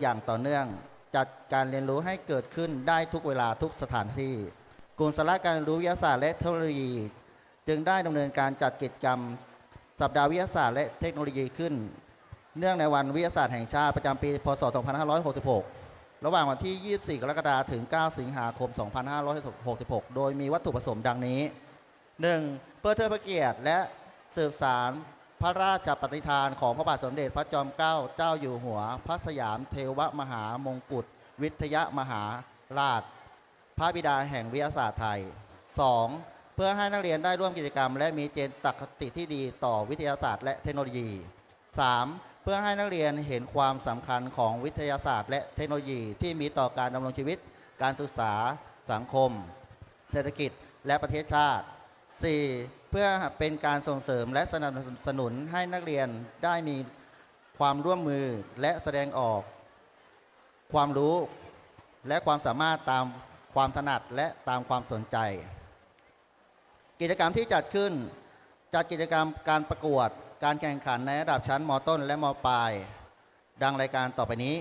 อย่างต่อเนื่อง จัดการเรียนรู้ให้เกิดขึ้นได้ทุกเวลาทุกสถานที่กลุ่มสาระการเรียนรู้วิทยาศาสตร์และเทคโนโลยี จึงได้ดำเนินการจัดกิจกรรม สัปดาห์วิทยาศาสตร์และเทคโนโลยีขึ้น เนื่องในวันวิทยาศาสตร์แห่งชาติประจำปี พศ 2566 ระหว่างวันที่ 24 กรกฎาคมถึง 9 สิงหาคม 2566 โดยมีวัตถุประสงค์ดังนี้ 1. เพื่อเทิดพระเกียรติและสืบสาร พระราชปฏิฐานของพระบาทสมเด็จพระจอมเกล้าเจ้าอยู่หัว พระสยามเทวมหามงกุฎวิทยมหาราช พระบิดาแห่งวิทยาศาสตร์ไทย 2. เพื่อให้นักเรียนได้ร่วมกิจกรรม และมีเจนตคติที่ดีต่อวิทยาศาสตร์และเทคโนโลยี 3. เพื่อให้นักเรียนเห็นความสำคัญของวิทยาศาสตร์ และเทคโนโลยีที่มีต่อการดำรงชีวิต การศึกษา สังคม เศรษฐกิจ และประเทศชาติ 4. เพื่อเป็นการส่งเสริมและสนับสนุนให้นักเรียนได้มีความร่วมมือและแสดงออก ความรู้และความสามารถตามความถนัดและตามความสนใจ กิจกรรมที่จัดขึ้น จัดกิจกรรมการประกวด การแข่งขันในระดับชั้นมต้นและมปลาย ดังรายการต่อไปนี้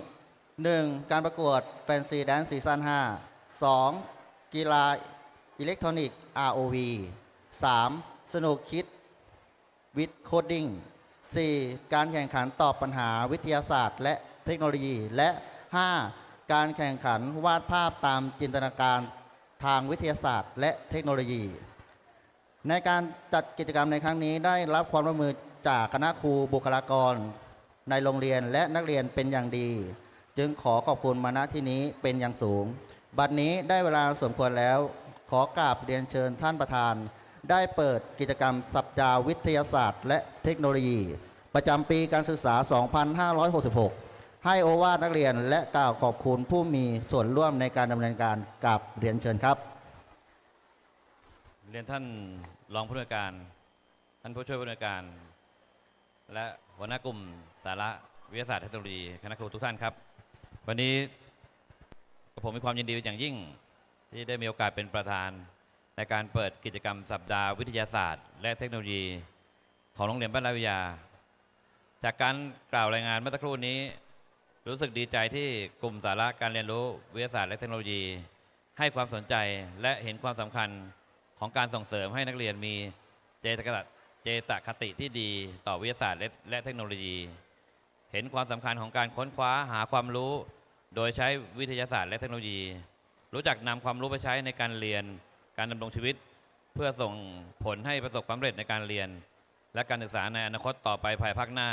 1. การประกวดแฟนซีแดนซีซั่น5 2. กีฬาอิเล็กทรอนิกส์ ROV 3. สนุกคิดวิดโคดดิ้ง 4. การแข่งขันตอบปัญหาวิทยาศาสตร์ และเทคโนโลยีและ 5. การแข่งขันวาดภาพตามจินตนาการทางวิทยาศาสตร์ และเทคโนโลยี ในการจัดกิจกรรมในครั้งนี้ได้รับความร่วมมือจากคณะครูบุคลากร ในโรงเรียนและนักเรียนเป็นอย่างดี จึงขอขอบคุณมาณที่นี้เป็นอย่างสูง บัดนี้ได้เวลาสมควรแล้ว ขอกราบเรียนเชิญท่านประธาน ได้เปิดกิจกรรมสัปดาห์วิทยาศาสตร์ และเทคโนโลยี ประจำปีการศึกษา 2566 ให้โอวาทนักเรียนและกล่าวขอบคุณผู้มีส่วนร่วมในการดำเนินการกับเรียนเชิญครับ เรียนท่านรองผู้อำนวยการ ท่านผู้ช่วยผู้อำนวยการ และหัวหน้ากลุ่มสาระวิทยาศาสตร์เทคโนโลยีคณะครูทุกท่านครับ วันนี้ผมมีความยินดีอย่างยิ่งที่ได้มีโอกาสเป็นประธาน ในการเปิดกิจกรรมสัปดาห์วิทยาศาสตร์ และเทคโนโลยีของโรงเรียนบ้านราวิยา จากการกล่าวรายงานเมื่อสักครู่นี้ รู้สึกดีใจที่กลุ่มสาระการเรียนรู้วิทยาศาสตร์และเทคโนโลยี ให้ความสนใจและเห็นความสำคัญของการส่งเสริมให้นักเรียนมีเจตคติเจตคติที่ดีต่อวิทยาศาสตร์และและเทคโนโลยี เห็นความสำคัญของการค้นคว้าหาความรู้ โดยใช้วิทยาศาสตร์และเทคโนโลยี รู้จักนำความรู้ไปใช้ในการเรียน การดำรงชีวิต เพื่อส่งผลให้ประสบความสำเร็จในการเรียน และการศึกษาในอนาคตต่อไปภายภาคหน้า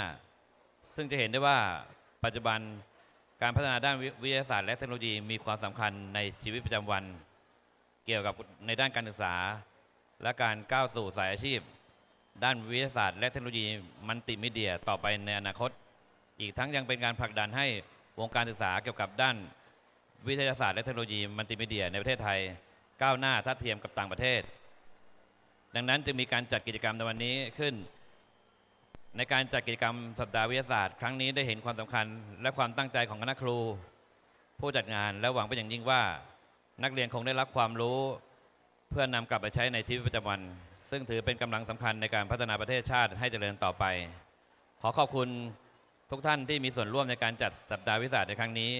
ซึ่งจะเห็นได้ว่าปัจจุบันการพัฒนาด้านวิวิทยาศาสตร์และเทคโนโลยีมีความสำคัญในชีวิตประจำวัน เกี่ยวกับในด้านการศึกษา และการก้าวสู่สายอาชีพ ด้านวิทยาศาสตร์และเทคโนโลยีมัลติมีเดียต่อไปในอนาคต อีกทั้งยังเป็นการผลักดันให้วงการศึกษาเกี่ยวกับด้านวิทยาศาสตร์และเทคโนโลยีมัลติมีเดียในประเทศไทย ก้าวหน้าทัดเทียมกับต่างประเทศ ดังนั้นจึงมีการจัดกิจกรรมในวันนี้ขึ้น ในการจัดกิจกรรมสัปดาห์วิทยาศาสตร์ครั้งนี้ได้เห็นความสำคัญ และความตั้งใจของคณะครู ผู้จัดงานและหวังเป็นอย่างยิ่งว่า นักเรียนคงได้รับความรู้ เพื่อนำกลับไปใช้ในชีวิตประจำวัน ซึ่งถือเป็นกำลังสำคัญในการพัฒนาประเทศชาติให้เจริญต่อไป ขอขอบคุณทุกท่านที่มีส่วนร่วมในการจัดสัปดาห์วิทยาศาสตร์ในครั้งนี้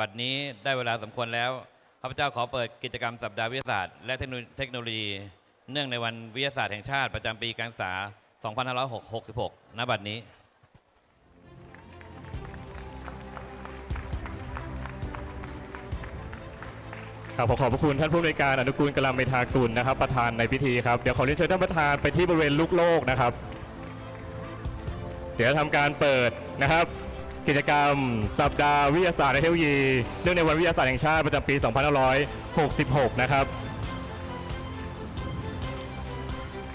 บัดนี้ได้เวลาสมควรแล้ว ข้าพเจ้าขอเปิดกิจกรรมสัปดาห์วิทยาศาสตร์และเทคโนโนโลยี เนื่องในวันวิทยาศาสตร์แห่งชาติประจำปีการศึกษา 2566 ณ บัดนี้ ครับขอขอบพระคุณท่านผู้อำนวยการอนุกูลกลาเมธากุลนะครับ ประธานในพิธีครับ เดี๋ยวขอเรียนเชิญท่านประธานไปที่บริเวณลูกโลกนะครับ เดี๋ยวทำการเปิดนะครับ กิจกรรม สัปดาห์วิทยาศาสตร์และเทคโนโลยีเนื่องในวันวิทยาศาสตร์แห่งชาติประจำปี 2566 นะครับ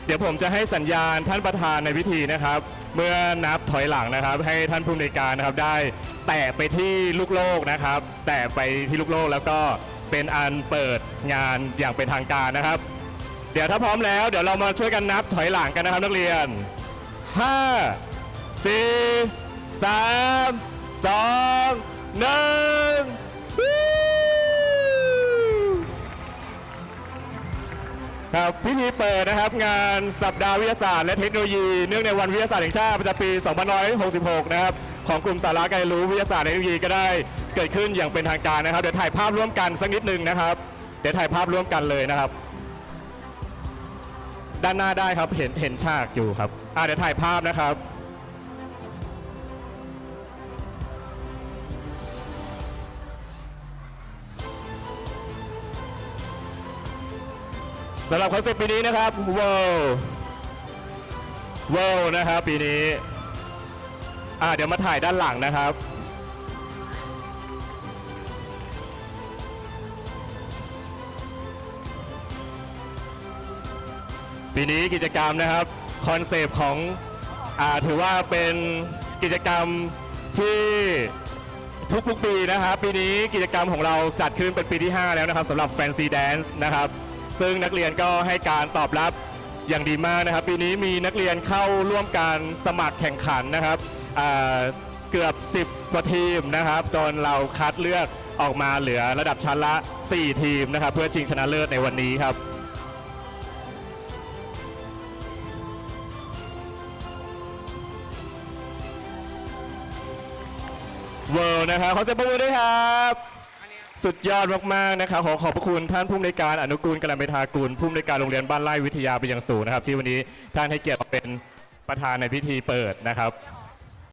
เดี๋ยวผมจะให้สัญญาณท่านประธานในพิธีนะครับ เมื่อนับถอยหลังนะครับ ให้ท่านผู้อำนวยการนะครับได้แตะไปที่ลูกโลกนะครับ แตะไปที่ลูกโลกแล้วก็เป็นอันเปิดงานอย่างเป็นทางการนะครับ เดี๋ยวถ้าพร้อมแล้วเดี๋ยวเรามาช่วยกันนับถอยหลังกันนะครับนักเรียน 5 4 3 2 1วู้ครับพิธีเปิดนะครับงานสัปดาห์วิทยาศาสตร์และเทคโนโลยีเนื่องในวันวิทยาศาสตร์แห่งชาติประจำปี 2566 นะครับของกลุ่มสาระการเรียนรู้วิทยาศาสตร์และเทคโนโลยีก็ได้เกิดขึ้นอย่างเป็นทางการนะครับเดี๋ยวถ่ายภาพร่วมกันสักนิดนึงนะครับ เดี๋ยวถ่ายภาพร่วมกันเลยนะครับ ด้านหน้าได้ครับเห็นเห็นฉากอยู่ครับอ่าเดี๋ยวถ่ายภาพนะครับ สำหรับคอนเซ็ปต์ปีนี้นะครับ World World นะครับปีนี้อ่าเดี๋ยวมาถ่ายด้านหลังนะครับ ปีนี้กิจกรรมนะครับคอนเซปต์ของอาถือว่าเป็นกิจกรรมที่ทุกๆปีนะครับปีนี้กิจกรรมของเราจัดขึ้นเป็นปีที่ 5 แล้วนะครับสำหรับ Fancy Dance นะครับ ซึ่งนักเรียนก็ให้การตอบรับอย่างดีมากนะครับ ปีนี้มีนักเรียนเข้าร่วมการสมัครแข่งขันนะครับเกือบ 10กว่าทีมนะครับจนเราคัดเลือกออกมาเหลือระดับชั้นละ 4 ทีมนะครับ เพื่อชิงชนะเลิศในวันนี้ครับเวิร์นะครับขอเสียงปรบมือด้วยครับ สุดยอดมากๆนะครับขอขอบพระคุณท่านผู้อำนวยการอนุกูลกลันเมทากุลผู้อำนวยการโรงเรียนบ้านไร่วิทยาเป็นอย่างสูงนะครับ ที่วันนี้ท่านให้เกียรติมาเป็นประธานในพิธีเปิดนะครับ